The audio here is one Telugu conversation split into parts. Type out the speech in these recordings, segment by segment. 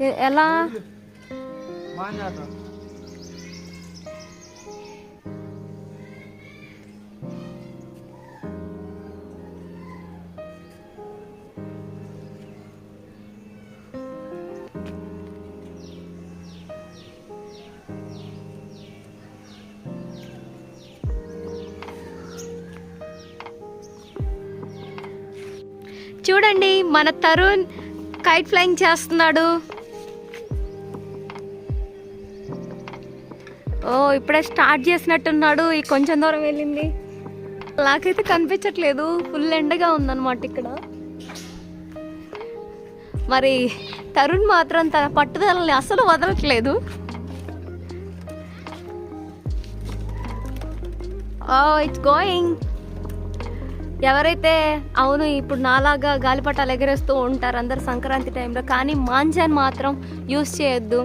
ఎలా? చూడండి మన తరుణ్ కైట్ ఫ్లయింగ్ చేస్తున్నాడు. ఓ ఇప్పుడే స్టార్ట్ చేసినట్టున్నాడు. ఈ కొంచెం దూరం వెళ్ళింది. నాకైతే కనిపించట్లేదు. ఫుల్ ఎండగా ఉందన్నమాట ఇక్కడ. మరి తరుణ్ మాత్రం తన పట్టుదలని అసలు వదలట్లేదు. ఓ ఇట్స్ గోయింగ్ ఎవరైతే అవును ఇప్పుడు నాలాగా గాలిపటాలు ఎగరేస్తూ ఉంటారు అందరు సంక్రాంతి టైంలో కానీ మాంజాన్ మాత్రం యూస్ చేయొద్దు.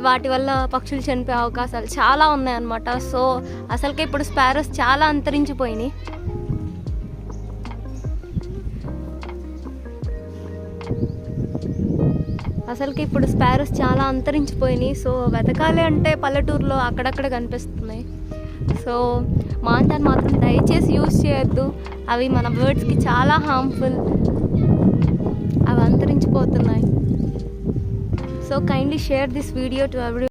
వాటి వల్ల పక్షులు చనిపోయే అవకాశాలు చాలా ఉన్నాయన్నమాట. సో అసలుకే ఇప్పుడు స్పారోస్ చాలా అంతరించిపోయినాయి. అసలుకి ఇప్పుడు స్పారోస్ చాలా అంతరించిపోయినాయి. సో వెతకాలి అంటే పల్లెటూరులో అక్కడక్కడ కనిపిస్తున్నాయి. సో మాంజాన్ మాత్రం దయచేసి యూస్ చేయొద్దు. అవి మన బర్డ్స్కి చాలా హార్మ్ఫుల్ అవి అంతరించిపోతున్నాయి. So kindly share this video to everyone.